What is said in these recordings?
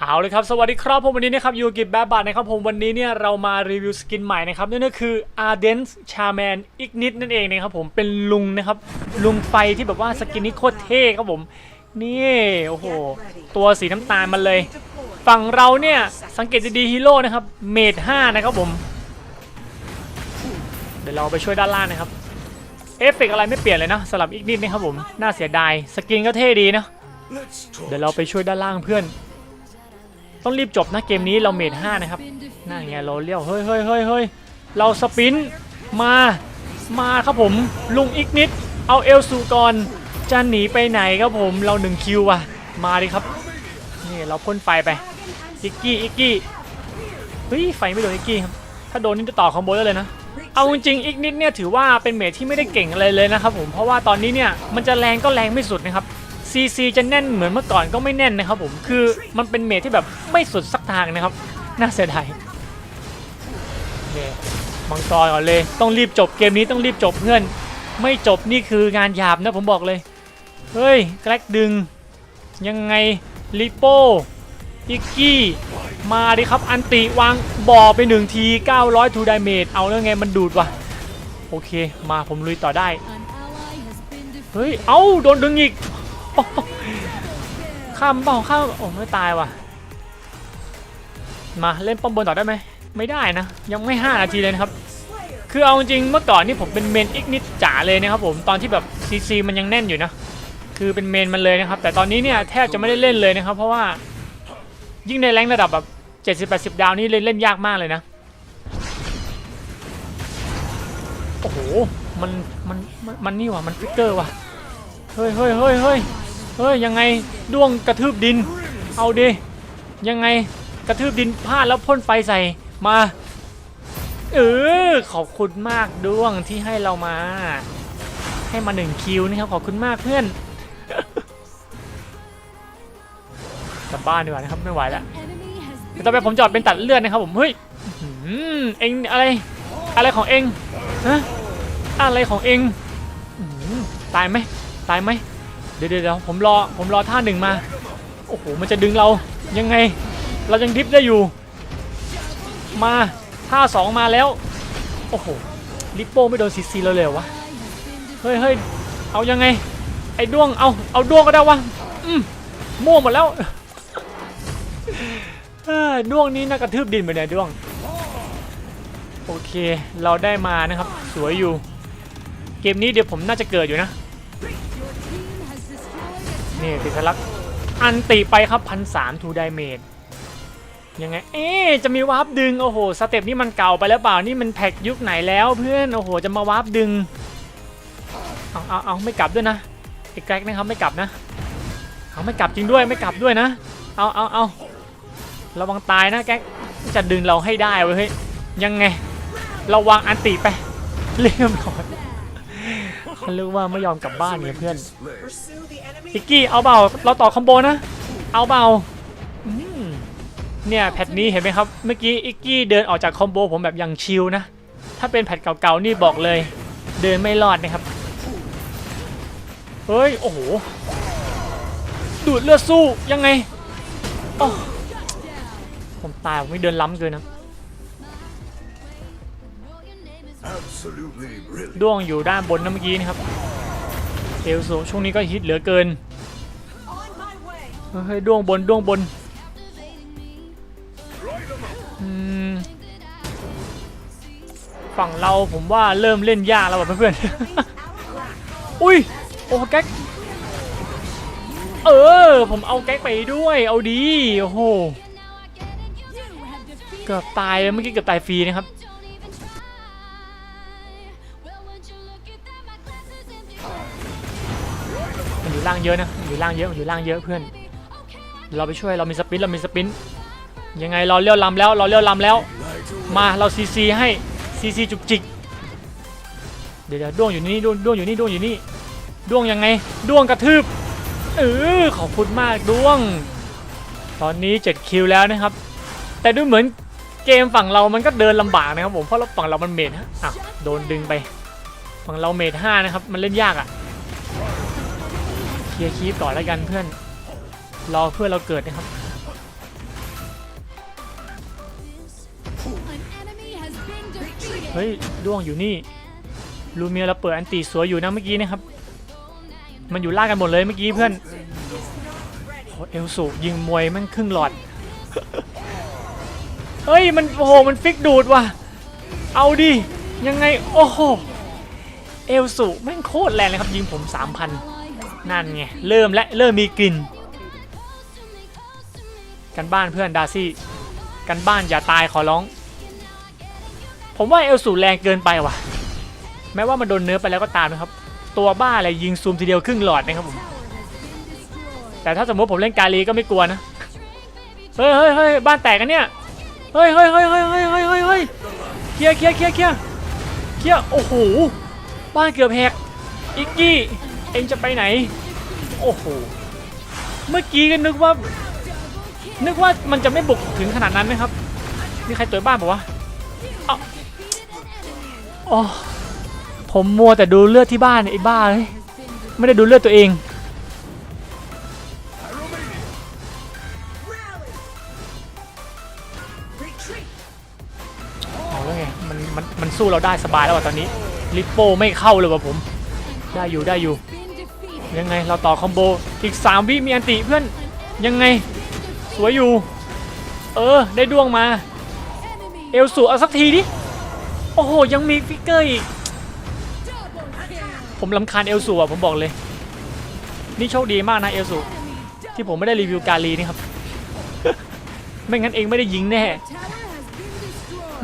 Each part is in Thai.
เอาเลยครับ สวัสดีครับผมวันนี้นะครับยูกับแบบบัตนะครับผมวันนี้เนี่ยเรามารีวิวสกินใหม่นะครับนั่นก็คือ Ardent Charman Ignite นั่นเองนะครับผมเป็นลุงนะครับลุงไฟที่แบบว่าสกินนี้โคตรเท่ครับผมนี่โอ้โหตัวสีน้ำตาลมันเลย ฝั่งเราเนี่ยสังเกตดีๆฮีโร่นะครับเมด5นะครับผม เดี๋ยวเราไปช่วยด้านล่างนะครับเอฟเฟกต์อะไรไม่เปลี่ยนเลยนะสำหรับอีกนิดนะครับผมน่าเสียดายสกินก็เท่ดีนะเดี๋ยวเราไปช่วยด้านล่างเพื่อน ต้องรีบจบนะเกมนี้เราเมดห้านะครับนั่นไงเราเลี้ยวเฮ้ยเฮ้ยเฮ้ยเฮ้ยเราสปินมามาครับผมลุงอีกนิด เอาเอลสูก่อนจะหนีไปไหนครับผมเราหนึ่งคิวว่ะมาดิครับนี่เราพ่นไฟไปอิกกี้อิกกี้เฮ้ยไฟไม่โดนอิกกี้ครับถ้าโดนนี่จะต่อคอมโบได้เลยนะเอาจริงอีกนิดเนี่ยถือว่าเป็นเมทที่ไม่ได้เก่งอะไรเลยนะครับผมเพราะว่าตอนนี้เนี่ยมันจะแรงก็แรงไม่สุดนะครับ ซีซีจะแน่นเหมือนเมื่อก่อนก็ไม่แน่นนะครับผมคือมันเป็นเมทที่แบบไม่สุดสักทางนะครับ น่าเสียดายเนี่ยมังกรก่อนเลย ต้องรีบจบเกมนี้ต้องรีบจบเพื่อน ไม่จบนี่คืองานหยาบนะผมบอกเลยเฮ้ยแกลกดึง ยังไงลิโป้อิกกี้มาดิครับอันติวางบ่อไปหนึ่งที 900ทูไดเมจเอาแล้วไงมันดูดวะโอเค มาผมลุยต่อได้ เฮ้ย เอ้าโดนดึงอีก ข้ามเปล่าข้ามโอ้ไม่ตายว่ะ มาเล่นป้อมบนต่อได้ไหมไม่ได้นะ ยังไม่ 5 นาทีเลยนะครับ คือเอาจริงๆเมื่อก่อนนี่ผมเป็นเมนอีกนิดจ๋าเลยนะครับผมตอนที่แบบซีซีมันยังแน่นอยู่นะ คือเป็นเมนมันเลยนะครับ แต่ตอนนี้เนี่ยแทบจะไม่ได้เล่นเลยนะครับ เพราะว่ายิ่งในแรงระดับแบบ 70-80 ดาวนี่เล่นเล่นยากมากเลยนะโอ้โหมันมันมันมันนี่ว่ะมันฟิกเกอร์ว่ะเฮ้ยเฮ้ยเฮ้ยเฮ้ย เฮ้ยยังไงด้วงกระทืบดิน เอาดิยังไงกระทืบดินพลาดแล้วพ่นไฟใส่มาเออขอบคุณมากด้วงที่ให้เรามา ให้มาหนึ่งคิวนะครับขอบคุณมากเพื่อนกลับบ้านดีกว่านะครับไม่ไหวแล้วต่อไปผมจอดเป็นตัดเลือดนะครับผมเฮ้ยเอ็งอะไรอะไรของเอ็งฮะอะไรของเอ็งตายไหมตายไหม เดี๋ยวเดี๋ยวผมรอผมรอท่าหนึ่งมา โอ้โห มันจะดึงเรายังไง เรายังดิฟได้อยู่ มาท่าสองมาแล้ว โอ้โห ลิปโป้ไม่โดนซีซีเราเลยวะ เฮ้ยเฮ้ยเอายังไง ไอ้ด้วง เอาเอาด้วงก็ได้วะ อืมม่วหมดแล้วด้วงนี้น่ากระทืบดินไปเนี่ยด้วง โอเค เราได้มานะครับ สวยอยู่ เกมนี้เดี๋ยวผมน่าจะเกิดอยู่นะ นี่ติทลักอันติไปครับพันสามทูไดเมจยังไง เอ๊จะมีวาร์ปดึง โอ้โห สเต็ปนี้มันเก่าไปแล้วเปล่า นี่มันแพ็กยุคไหนแล้วเพื่อน โอ้โห จะมาวาร์ปดึง เอาเอาเอาไม่กลับด้วยนะไอ้แกรกนะครับไม่กลับนะ เอาไม่กลับจริงด้วย ไม่กลับด้วยนะ เอาเอาเอาระวังตายนะแกกจะดึงเราให้ได้เว้ย ยังไงราวางอันติไป เรียบร้อย เขาเรียกว่าไม่ยอมกลับบ้านเนี่ยเพื่อนอิกกี้เอาเบาเราต่อคอมโบนะ เอาเบาอืมเนี่ยแพทนี้เห็นไหมครับเมื่อกี้อิกกี้เดินออกจากคอมโบผมแบบอย่างชิลนะ ถ้าเป็นแพทเก่าๆนี่บอกเลย เดินไม่รอดนะครับเฮ้ยโอ้โหดูดเลือดสู้ยังไงโอ้ผมตายผมไม่เดินล้ำเกินนะ ด้วงอยู่ด้านบนนะเมื่อกี้นะครับเอลสูช่วงนี้ก็ฮิตเหลือเกินเฮ้ยด้วงบนด้วงบนฝั่งเราผมว่าเริ่มเล่นยากแล้วว่ะเพื่อนๆ อุ้ยโอ้แก๊ก เออ ผมเอาแก๊กไปด้วย เอาดี โอ้โห เกือบตายเลยเมื่อกี้เกือบตายฟรีนะครับ ล่างเยอะนะมันอยู่ล่างเยอะมันอยู่ล่างเยอะเพื่อน เราไปช่วยเรามีสปินเรามีสปินยังไงเราเลี้ยวลำแล้วเราเลี้ยวลำแล้ว มาเราซีซีให้ซีซีจุกจิกเดี๋ยวเดี๋ยวด้วงอยู่นี่ด้วงด้วงอยู่นี่ด้วงอยู่นี่ด้วงยังไงด้วงกระทืบเออขอบคุณมากด้วง ตอนนี้7คิวแล้วนะครับ แต่ดูเหมือนเกมฝั่งเรามันก็เดินลำบากนะครับผมเพราะเราฝั่งเรามันเมดฮะอะโดนดึงไป ฝั่งเราเมดห้านะครับ มันเล่นยากอะ เคลียร์คีฟก่อนแล้วกันเพื่อน รอเพื่อเราเกิดนะครับเฮ้ยด้วงอยู่นี่ลูเมียเราเปิดอันตีสวยอยู่นะเมื่อกี้นะครับ มันอยู่ล่ากันหมดเลยเมื่อกี้เพื่อนเอลสูยิงมวยมันครึ่งหลอดเฮ้ยมันโอ้โหมันฟิกดูดว่ะเอาดิยังไงโอ้โหเอลสูแม่งโคตรแรงเลยครับยิงผม3,000 นั่นไง เริ่มและเริ่มมีกลิ่น กันบ้านเพื่อนดาซี่ กันบ้านอย่าตายขอร้อง ผมว่าเอลสูแรงเกินไปว่ะ แม้ว่ามันโดนเนื้อไปแล้วก็ตามนะครับ ตัวบ้าอะไรยิงซูมทีเดียวครึ่งหลอดนะครับผม แต่ถ้าสมมติผมเล่นกาลีก็ไม่กลัวนะ เฮ้ยเฮ้ยเฮ้ยบ้านแตกกันเนี่ย เฮ้ยเฮ้ยเฮ้ยเฮ้ยเฮ้ยเฮ้ยเฮ้ยเฮ้ยเคลียร์เคลียร์เคลียร์เคลียร์เคลียร์โอ้โห บ้านเกือบแหก อิกกี้เองจะไปไหน โอ้โห เมื่อกี้ก็นึกว่า นึกว่ามันจะไม่บุกถึงขนาดนั้นนะครับ มีใครตัวบ้านบอกว่าเอ้าโอ้ผมมัวแต่ดูเลือดที่บ้านไอ้บ้าเลย ไม่ได้ดูเลือดตัวเอง เอาแล้วไง มัน มัน มันสู้เราได้สบายแล้วว่ะตอนนี้ ลิปโป้ไม่เข้าเลยว่ะผม ได้อยู่ได้อยู่ ยังไงเราต่อคอมโบอีก 3 วิมีอันติเพื่อนยังไงสวยอยู่ เออ ได้ดวงมา เอลสูเอาสักทีดิ โอ้โห ยังมีฟิกเกอร์อีก ผมลำคาญเอลสูอะ ผมบอกเลย นี่โชคดีมากนะเอลสูที่ผมไม่ได้รีวิวกาลีนี่ครับ ไม่งั้นเองไม่ได้ยิงแน่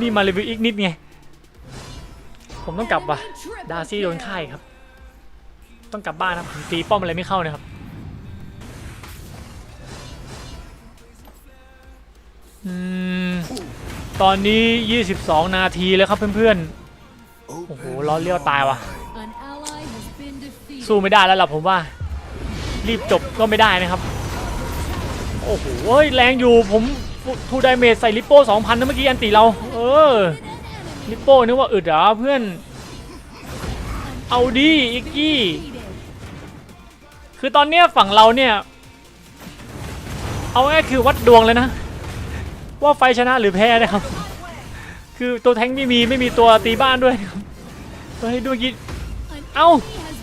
นี่มารีวิวอีกนิดไง ผมต้องกลับว่ะ ดาร์ซี่โดนค่ายครับ ต้องกลับบ้านครับผมตีป้อมอะไรไม่เข้านะครับอตอนนี้ 22 นาทีแล้วครับเพื่อนๆ โอ้โหล้อเลี้ยวตายว่ะ สู้ไม่ได้แล้วล่ะผมว่า รีบจบก็ไม่ได้นะครับ โอ้โหเฮ้ยแรงอยู่ผมทูไดเมจใส่ลิปโป้ 2,000นะเมื่อกี้อันตีเรา เออ ลิปโป้นึกว่าอึดเหรอเพื่อน เอาดิอิกกี้ คือตอนเนี้ยฝั่งเราเนี่ย เอาง่ายคือวัดดวงเลยนะ ว่าไฟชนะหรือแพ้นะครับ คือตัวแท้งไม่มีไม่มีตัวตีบ้านด้วยครับเฮ้ยดูกิเอ้า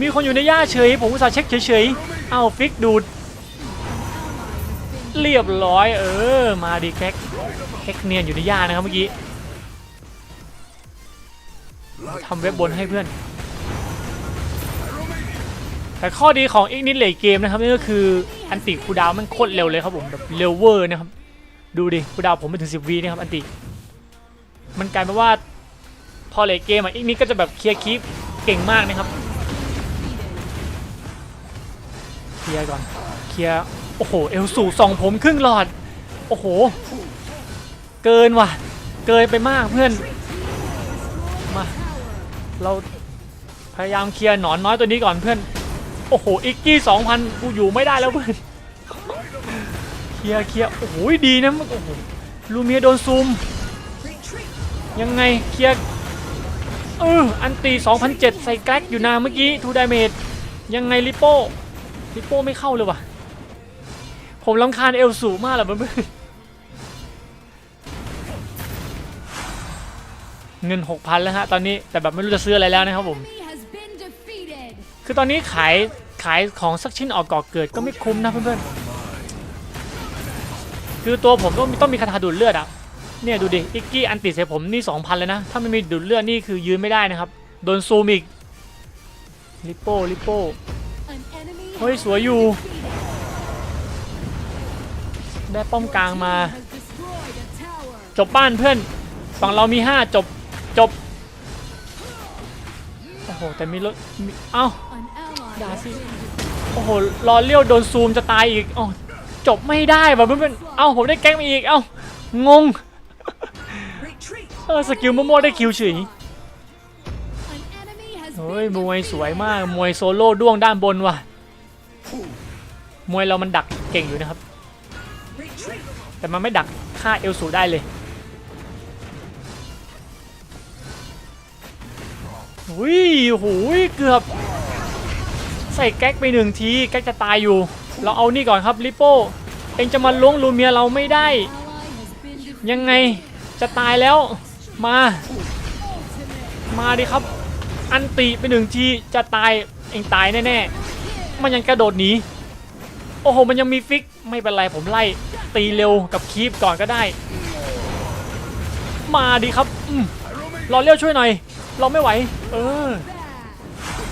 มีคนอยู่ในหญ้าเฉย ผมอุตส่าห์เช็คเฉยๆ เอ้าฟิกดูด เรียบร้อยเออ มาดีแคกแคกเนียนอยู่ในหญ้านะครับเมื่อกี้ทำเว็บบนให้เพื่อน แต่ข้อดีของอีกนิดเลทเกมนะครับนั่ก็คืออันติคูดาวมันโคตรเร็วเลยครับผมแบบเร็วเวอร์นะครับดูดิคูดาวผมไม่ถึง10วีนะครับอันติมันกลายเป็นว่าพอเลทเกมอะอีกนิดก็จะแบบเคลียร์คลิปเก่งมากนะครับเคลียร์ก่อนเคลียร์โอ้โหเอลสูส่องผมครึ่งหลอดโอ้โห เกินว่ะ เกินไปมากเพื่อนมาเราพยายามเคลียร์หนอนน้อยตัวนี้ก่อนเพื่อน โอ้โหอิกกี้สองพันกูอยู่ไม่ได้แล้วเพื่อนเคลียร์เคลียร์โอ้โหดีนะมันโอ้โหลูเมียโดนซูม ยังไงเคลียร์เอออันตี2007 ใส่แกลกอยู่นาเมื่อกี้ทูดาเมจยังไงลิโป้ลิโป้ไม่เข้าเลยว่ะ ผมลำคาญเอลสูมากเลยเพื่อนเงิน 6,000 แล้วฮะ ตอนนี้แต่แบบไม่รู้จะซื้ออะไรแล้วนะครับผม คือตอนนี้ขาย ขายของสักชิ้นออกก่อเกิดก็ไม่คุ้มนะเพื่อนๆคือตัวผมต้องต้องมีคาถาดูดเลือดอะเนี่ยดูดิอิกกี้อันติดใส่ผมนี่2,000เลยนะ ถ้าไม่มีดูดเลือดนี่คือยืนไม่ได้นะครับ โดนซูมอีกลิโป้ลิโป้เฮ้ยสวยอยู่ ได้ป้อมกลางมา จบบ้านเพื่อนฝั่งเรามี5จบจบโอ้โหแต่มีรถเอ้า ดาสิโอ้โหรอเลี้ยวโดนซูมจะตายอีกอ๋อจบไม่ได้ว่ะเพื่อนๆเอ้าผมได้แก๊งมาอีกเอ้างงเออสกิลมั่วๆได้คิวเฉยเฮ้ยมวยสวยมากมวยโซโล่ด้วงด้านบนว่ะมวยเรามันดักเก่งอยู่นะครับ แต่มันไม่ดักฆ่าเอลสูได้เลยหุยโหูยเกือบ ใส่แก๊กไปหนึ่งทีแก๊กจะตายอยู่ เราเอานี่ก่อนครับลิโป้เองจะมาล้วงลูเมียเราไม่ได้ ยังไงจะตายแล้วมา มาดิครับ อันติไปหนึ่งทีจะตายเองตายแน่ๆมันยังกระโดดหนีโอ้โหมันยังมีฟิกไม่เป็นไรผมไล่ ตีเร็วกับคีปก่อนก็ได้ มาดิครับอืมรอเลี้ยวช่วยหน่อย เราไม่ไหว เออ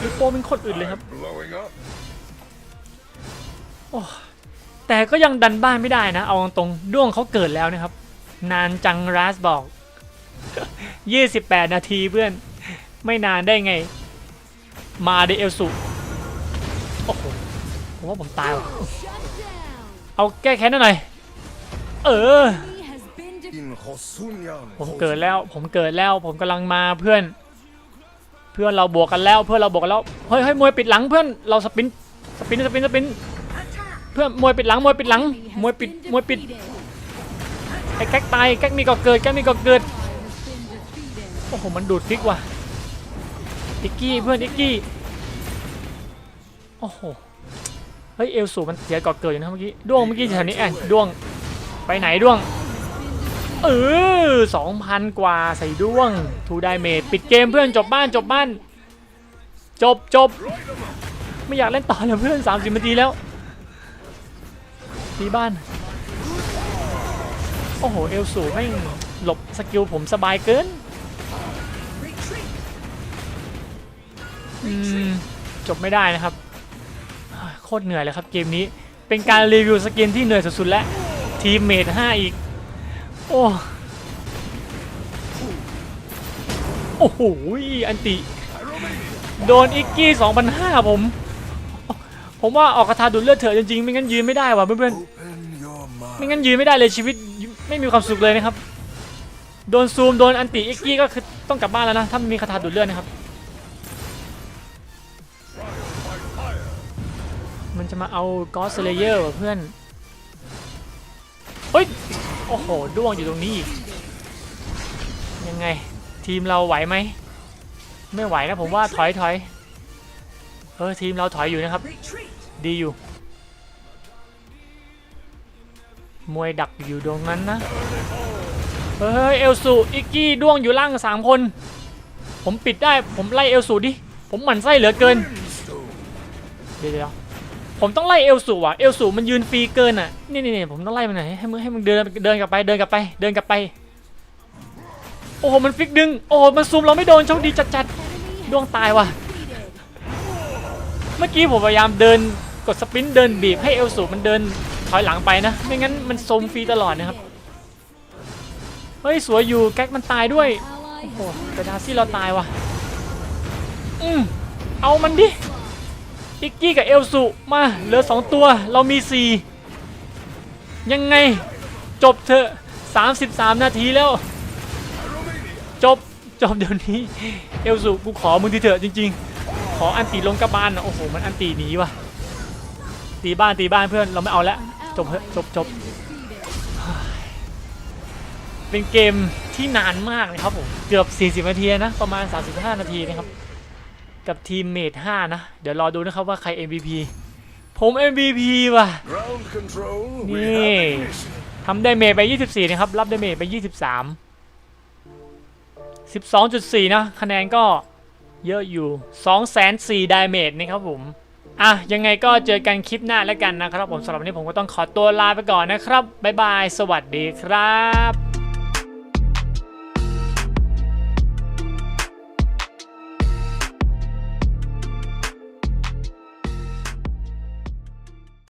ลิปโปเป็นคนอื่นเลยครับ Blowing up. แต่ก็ยังดันบ้านไม่ได้นะ เอาตรงๆด้วงเขาเกิดแล้วนะครับ นานจังรัสบอก 28 นาทีเพื่อน ไม่นานได้ไง มาเดเอลสุโอ้โหผมว่าผมตายว่ะเอาแก้แค้นหน่อย เออ ผมเกิดแล้ว ผมเกิดแล้ว ผมกำลังมาเพื่อน เพื่อนเราบวกกันแล้วเพื่อนเราบวกกันแล้วเฮ้ยเฮ้ยมวยปิดหลังเพื่อนเราสปินสปินสปินสปินเพื่อนมวยปิดหลังมวยปิดหลังมวยปิดมวยปิดไอ้แก๊กตายแก๊กมีก่อเกิดแก๊กมีก่อเกิดโอ้โหมันดูดฟิกว่ะอิกกี้เพื่อนอิกกี้โอ้โหเฮ้ยเอลสูมันเสียก่อเกิดอยู่นะเมื่อกี้ด้วงเมื่อกี้แถวนี้แอนด้วงไปไหนด้วง เออสองพันกว่าใส่ด้วงทูไดเมจปิดเกมเพื่อนจบบ้านจบบ้าน จบจบไม่อยากเล่นต่อแล้วเพื่อน30นาทีแล้วตีบ้าน โอ้โห เอลสูแม่หลบสกิลผมสบายเกินจบไม่ได้นะครับ โคตรเหนื่อยเลยครับเกมนี้ เป็นการรีวิวสกินที่เหนื่อยสุดๆแล้ทีมเมท5อีก โอ้โอ้โหอันติ โดนอิกกี้2,500ผม ผมว่าออกกระทาดูดเลือดเถอะจริงๆ ไม่งั้นยืนไม่ได้ว่ะเพื่อนๆ ไม่งั้นยืนไม่ได้เลยชีวิตไม่มีความสุขเลยนะครับ โดนซูมโดนอันติอิกกี้ก็คือต้องกลับบ้านแล้วนะ ถ้ามีคาถาดูดเลือดนะครับ มันจะมาเอากอสเลเยอร์เพื่อน เฮ้ย โอ้โหด้วงอยู่ตรงนี้อีก ยังไง ทีมเราไหวไหม ไม่ไหวนะผมว่าถอยถอยเออทีมเราถอยอยู่นะครับ ดีอยู่ มวยดักอยู่ตรงนั้นนะ เฮ้ยเอลสูอิกกี้ด้วงอยู่ล่างสามคน ผมปิดได้ผมไล่เอลสูดิ ผมหมั่นไส้เหลือเกิน เดี๋ยวเดี๋ยว ผมต้องไล่เอลสูว่ะเอลสูมันยืนฟรีเกินอะนี่นี่ผมต้องไล่มันหน่อยให้มึงให้มึงเดินเดินกลับไปเดินกลับไป เดินกลับไป โอ้โหมันฟิกดึงโอ้โหมันซูมเราไม่โดนโชคดีจัดจัดๆดวงตายว่ะ เมื่อกี้ผมพยายามเดินกดสปินเดินบีบให้เอลสูมันเดินถอยหลังไปนะ ไม่งั้นมันโซมฟรีตลอดนะครับเฮ้ยสวยอยู่แก๊กมันตายด้วยโอ้โหแต่ดาซี่เราตายว่ะอืมเอามันดิ อิกกี้กับเอลสุมาเหลือสองตัวเรามีสี่ยังไงจบเถอะ 33 นาทีแล้ว จบ จบเดี๋ยวนี้ เอลสุกูขอมึงทีเถอะจริง ๆ ขออันตีลงกระบาลนะโอ้โห มันอันตีหนีว่ะ ตีบ้านตีบ้านเพื่อนเราไม่เอาแล้ว จบเถอะจบจบเป็นเกมที่นานมากนะครับผม เกือบ 40 นาทีนะ ประมาณ 35 นาทีนะครับ กับทีมเมท5นะ เดี๋ยวรอดูนะครับว่าใคร MVP ผม MVP ว่ะ Ground control. We Yeah. have ignition. ทำได้เมจไป 24 นะครับ รับได้เมจไป 23 12.4 นะคะแนนก็เยอะอยู่ 204ดาเมจนะครับผมอะยังไงก็เจอกันคลิปหน้าแล้วกันนะครับผมสำหรับวันนี้ผมก็ต้องขอตัวลาไปก่อนนะครับ บ๊ายบาย สวัสดีครับ